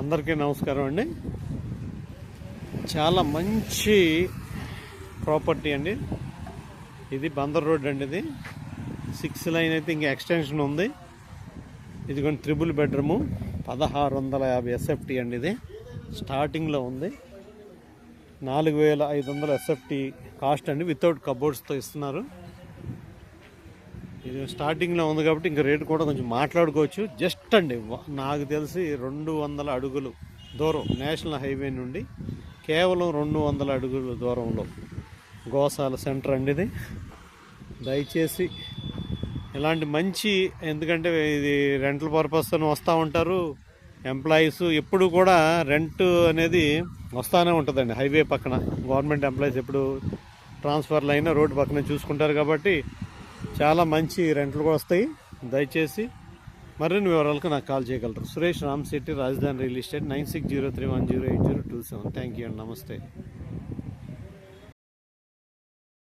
అందరికీ నమస్కారం అండి. చాలా మంచి ప్రాపర్టీ అండి. ఇది బందర్ రోడ్ అండి ఇది. సిక్స్ లైన్ అయితే ఇంకా ఎక్స్టెన్షన్ ఉంది. ఇది కొన్ని త్రిబుల్ బెడ్రూము. పదహారు వందల యాభై ఎస్ఎఫ్టీ అండి ఇది. స్టార్టింగ్లో ఉంది. నాలుగు వేల ఐదు వందల ఎస్ఎఫ్టీ కాస్ట్ అండి. వితౌట్ కబోర్డ్స్తో ఇస్తున్నారు. ఇది స్టార్టింగ్లో ఉంది కాబట్టి ఇంకా రేటు కూడా కొంచెం మాట్లాడుకోవచ్చు. జస్ట్ అండి నాకు తెలిసి రెండు వందల అడుగులు దూరం నేషనల్ హైవే నుండి కేవలం రెండు వందల అడుగుల దూరంలో గోసాల సెంటర్ అండి ఇది. దయచేసి ఇలాంటి మంచి ఎందుకంటే ఇది రెంటల్ పర్పస్ అని వస్తూ ఉంటారు. ఎంప్లాయీస్ ఎప్పుడు కూడా రెంట్ అనేది వస్తానే ఉంటుందండి హైవే పక్కన. గవర్నమెంట్ ఎంప్లాయీస్ ఎప్పుడు ట్రాన్స్ఫర్లు అయినా రోడ్డు పక్కన చూసుకుంటారు కాబట్టి చాలా మంచి రెంట్లు కూడా వస్తాయి. దయచేసి మరిన్ని వివరాలకు నాకు కాల్ చేయగలరు. Suresh Ram Shetty Rajadhani real estate nine six zero three one zero eight zero two seven. Thank you అండి. నమస్తే.